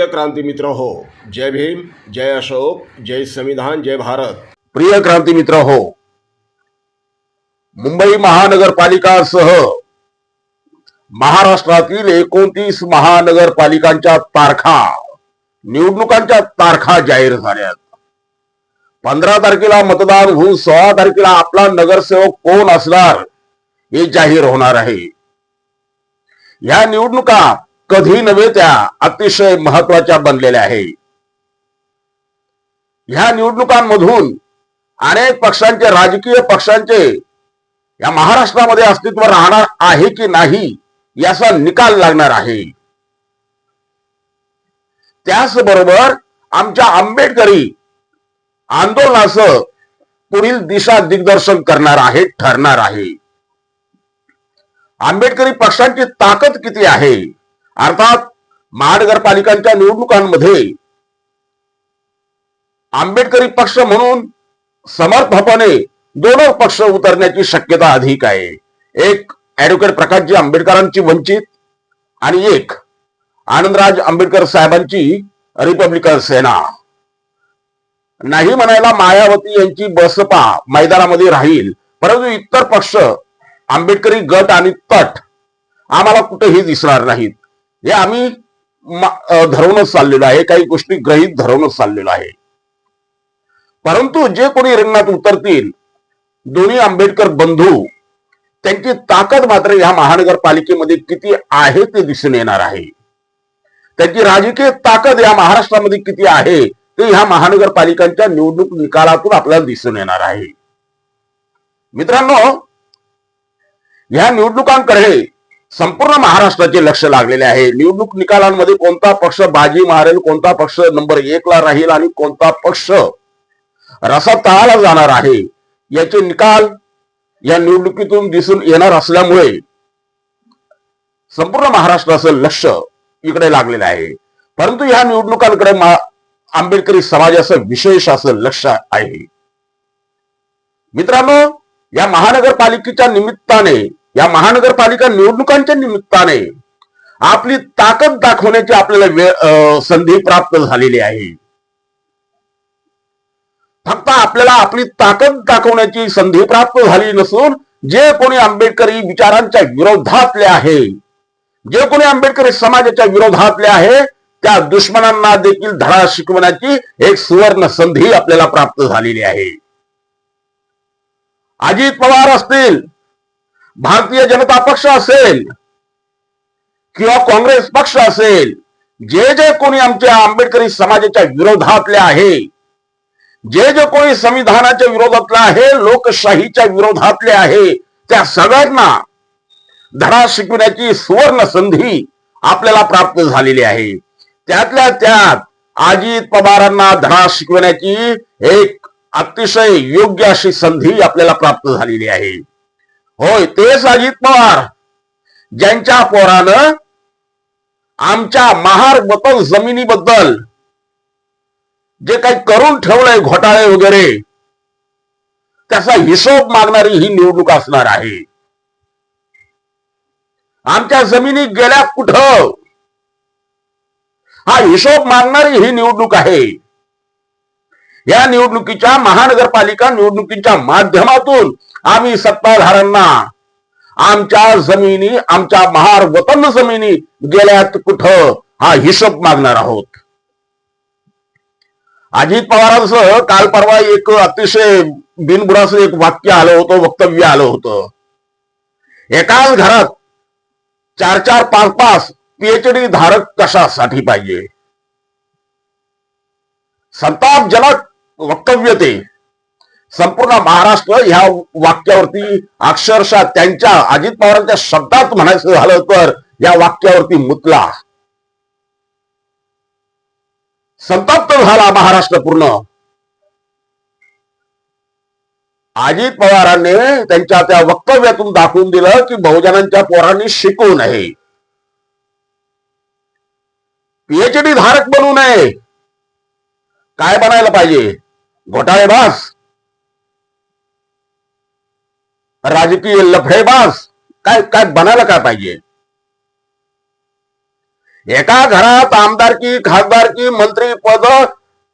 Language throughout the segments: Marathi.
प्रिय क्रांती मित्र हो जय भीम जय अशोक जय संविधान जय भारत. प्रिय क्रांती मित्र हो मुंबई महानगरपालिकासह महाराष्ट्रातील एकोणतीस महानगरपालिकांच्या तारखा निवडणुकांच्या तारखा जाहीर झाल्यात. पंधरा तारखेला मतदान होऊन सोळा तारखेला आपला नगरसेवक कोण असणार हे जाहीर होणार आहे. या निवडणुका कधी नव्हे त्या अतिशय महत्त्वाच्या बनलेल्या आहे. ह्या निवडणुकांमधून अनेक पक्षांचे राजकीय पक्षांचे या महाराष्ट्रामध्ये अस्तित्व राहणार आहे की नाही याचा निकाल लागणार आहे. त्याचबरोबर आमच्या आंबेडकरी आंदोलनाचं पुढील दिशा दिग्दर्शन करणार आहे ठरणार आहे. आंबेडकरी पक्षांची ताकद किती आहे? अर्थात महानगरपालिकांच्या निवडणुकांमध्ये आंबेडकरी पक्ष म्हणून समर्थपणे दोन पक्ष उतरण्याची शक्यता अधिक आहे. एक ऍडव्होकेट प्रकाशजी आंबेडकरांची वंचित आणि एक आनंदराज आंबेडकर साहेबांची रिपब्लिकन सेना. नाही म्हणायला मायावती यांची बसपा मैदानामध्ये राहील परंतु इतर पक्ष आंबेडकरी गट आणि तट आम्हाला कुठेही दिसणार नाहीत. हे आम्ही मा- धरूनच चाललेलो आहे. काही गोष्टी ग्रहित धरूनच चाललेलो आहे. परंतु जे कोणी रिंगणात उतरतील दोन्ही आंबेडकर बंधू त्यांची ताकद मात्र या महानगरपालिकेमध्ये किती आहे ते दिसून येणार आहे. त्यांची राजकीय ताकद या महाराष्ट्रामध्ये किती आहे ते ह्या महानगरपालिकांच्या निवडणूक निकालातून आपल्याला दिसून येणार आहे. मित्रांनो ह्या निवडणुकांकडे संपूर्ण महाराष्ट्राचे लक्ष लागलेले आहे. निवडणूक निकालांमध्ये कोणता पक्ष बाजी मारेल कोणता पक्ष नंबर एकला राहील आणि कोणता पक्ष रसा तळाला जाणार आहे याचे निकाल या निवडणुकीतून दिसून येणार असल्यामुळे संपूर्ण महाराष्ट्राचं लक्ष इकडे लागलेलं आहे. परंतु या निवडणुकांकडे आंबेडकरी समाजाचं विशेष असं लक्ष आहे. मित्रांनो या महानगरपालिकेच्या निमित्ताने या महानगरपालिका निवडणुकांच्या निमित्ताने आपली ताकद दाखवण्याची आपल्याला वेळ संधी प्राप्त झालेली आहे. फक्त आपल्याला आपली ताकद दाखवण्याची संधी प्राप्त झाली नसून जे कोणी आंबेडकरी विचारांच्या विरोधातले आहे जे कोणी आंबेडकरी समाजाच्या विरोधातले आहे त्या दुश्मनांना देखील धडा शिकवण्याची एक सुवर्ण संधी आपल्याला प्राप्त झालेली आहे. अजित पवार असतील भारतीय जनता पक्ष असेल किंवा काँग्रेस पक्ष असेल जे जे कोणी आमच्या आंबेडकरी समाजाच्या विरोधातले आहे जे जे कोणी संविधानाच्या विरोधातले आहे लोकशाहीच्या विरोधातले आहे त्या सगळ्यांना धडा शिकविण्याची सुवर्ण संधी आपल्याला प्राप्त झालेली आहे. त्यातल्या त्यात अजित पवारांना धडा शिकवण्याची एक अतिशय योग्य अशी संधी आपल्याला प्राप्त झालेली आहे. होय तेच अजित पवार. ज्यांच्या पोरानं आमच्या महार मतल जमिनीबद्दल जे काही करून ठेवलंय घोटाळे वगैरे त्याचा हिशोब मागणारी ही निवडणूक असणार आहे. आमच्या जमिनी गेल्या कुठं? हा हिशोब मागणारी ही निवडणूक आहे. या निवडणुकीच्या महानगरपालिका निवडणुकीच्या माध्यमातून आम्ही सत्ताधाऱ्यांना आमच्या जमिनी आमच्या महार वतन जमिनी गेल्यात कुठं हा हिशोब मागणार आहोत. अजित पवारांसह काल परवा एक अतिशय बिनबुडाचं एक वाक्य आलं होतं वक्तव्य आलं होतं. एकाच घरात चार चार पाच पाच पीएचडी धारक कशासाठी पाहिजे? संतापजनक वक्तव्य ते. संपूर्ण महाराष्ट्र ह्या वाक्यावरती अक्षरशः त्यांच्या अजित पवारांच्या शब्दात म्हणायचं झालं तर या वाक्यावरती मुतला. संतप्त झाला महाराष्ट्र पूर्ण. अजित पवारांनी त्यांच्या त्या वक्तव्यातून दाखवून दिलं की बहुजनांच्या पोरांनी शिकू नये. पीएचडी धारक बनू नये. काय बनायला पाहिजे? घोटाळेबाज राजकीय लफडेबाज काय काय बनायला काय पाहिजे? एका घरात आमदारकी खासदारकी मंत्री पद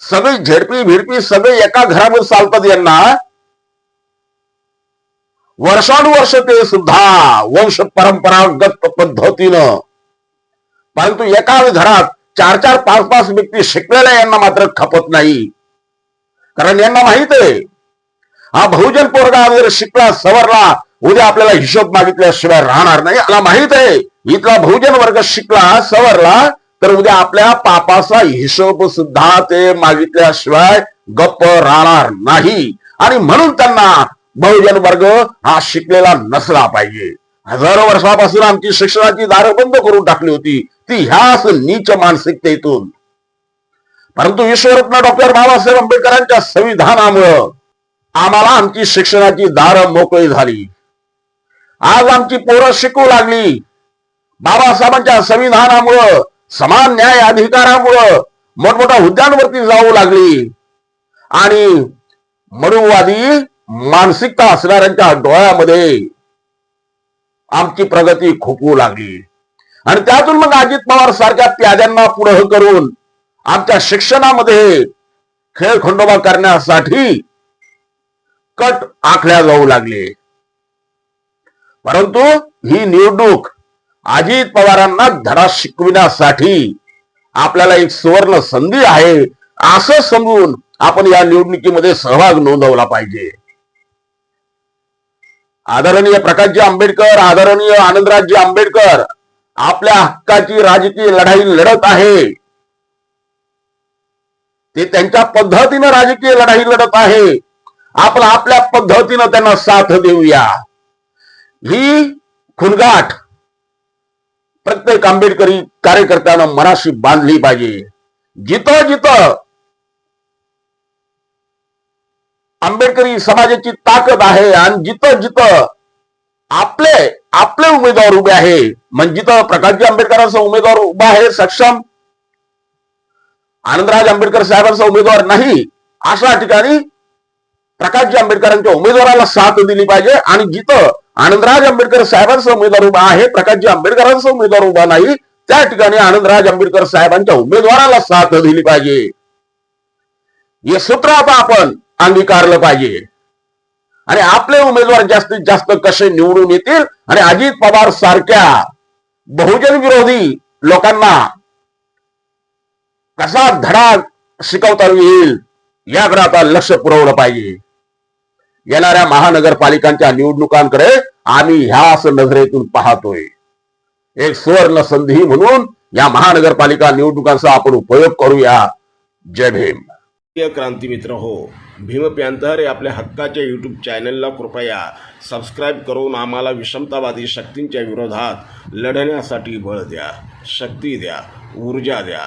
सगळी झेडपी भिडपी सगळे एका घरामध्ये चालतात यांना. वर्षानुवर्ष ते सुद्धा वंश परंपरागत पद्धतीनं. परंतु एका घरात चार चार पाच पाच व्यक्ती शिकलेल्या यांना मात्र खपत नाही. कारण यांना माहीत आहे. हा बहुजन पोरगा जर शिकला सवरला उद्या आपल्याला हिशोब मागितल्याशिवाय राहणार नाही. याला माहीत आहे इथला बहुजन वर्ग शिकला सवरला तर उद्या आपल्या पापाचा हिशोब सुद्धा ते मागितल्याशिवाय गप्प राहणार नाही. आणि म्हणून त्यांना बहुजन वर्ग हा शिकलेला नसला पाहिजे. हजारो वर्षापासून आमची शिक्षणाची दारं बंद करून टाकली होती. ती ह्याच नीच मानसिकतेतून. परंतु विश्वरत्न डॉक्टर बाबासाहेब आंबेडकरांच्या संविधानामुळं आम्हाला आमची शिक्षणाची दारं मोकळी झाली. आज आमची पोरं शिकू लागली. बाबासाहेबांच्या संविधानामुळं समान न्याय अधिकारामुळं मोठमोठ्या हुद्द्यांवरती जाऊ लागली. आणि मनुवादी मानसिकता असणाऱ्यांच्या डोळ्यामध्ये आमची प्रगती खोपवू लागली. आणि त्यातून मग अजित पवार सारख्या प्याद्यांना पुढं करून आमच्या शिक्षणामध्ये खेळ खंडोबा करण्यासाठी कट आखल्या जाऊ लागले. परंतु ही निवडणूक अजित पवारांना धडा शिकविण्यासाठी आपल्याला एक सुवर्ण संधी आहे असं समजून आपण या निवडणुकीमध्ये सहभाग नोंदवला पाहिजे. आदरणीय प्रकाशजी आंबेडकर आदरणीय आनंदराजजी आंबेडकर आपल्या हक्काची राजकीय लढाई लढत आहे. ते त्यांच्या पद्धतीनं राजकीय लढाई लढत आहे. आपण आपल्या पद्धतीनं त्यांना साथ देऊया. ही खुणगाठ प्रत्येक आंबेडकरी कार्यकर्त्यानं मनाशी बांधली पाहिजे. जिथं जिथं आंबेडकरी समाजाची ताकद आहे आणि जिथं जिथं आपले आपले उमेदवार उभे आहे म्हणजे जिथं प्रकाशजी आंबेडकरांचा उमेदवार उभा आहे सक्षम आनंदराज आंबेडकर साहेबांचा उमेदवार नाही अशा ठिकाणी प्रकाशजी आंबेडकरांच्या उमेदवाराला साथ दिली पाहिजे आणि जिथं आनंदराज आंबेडकर साहेबांचा उमेदवार उभा आहे प्रकाशजी आंबेडकरांचा उमेदवार उभा नाही त्या ठिकाणी आनंदराज आंबेडकर साहेबांच्या उमेदवाराला साथ दिली पाहिजे. हे सूत्र आता आपण अंगीकारलं पाहिजे. आणि आपले उमेदवार जास्तीत जास्त कसे निवडून येतील? आणि अजित पवार सारख्या बहुजन विरोधी लोकांना कसा धडा शिकवता येईल याकडे आता लक्ष पुरवलं पाहिजे. येणाऱ्या महानगरपालिकांच्या निवडणुकांकडे आम्ही ह्याच नजरेतून पाहतोय. एक सुवर्ण संधी म्हणून या महानगरपालिका निवडणुकांचा आपण उपयोग करूया. जय भीम. क्रांती मित्र हो भीम पॅन्थर आपल्या हक्काच्या यूट्यूब चॅनलला कृपया सबस्क्राईब करून आम्हाला विषमतावादी शक्तींच्या विरोधात लढण्यासाठी बळ द्या शक्ती द्या ऊर्जा द्या.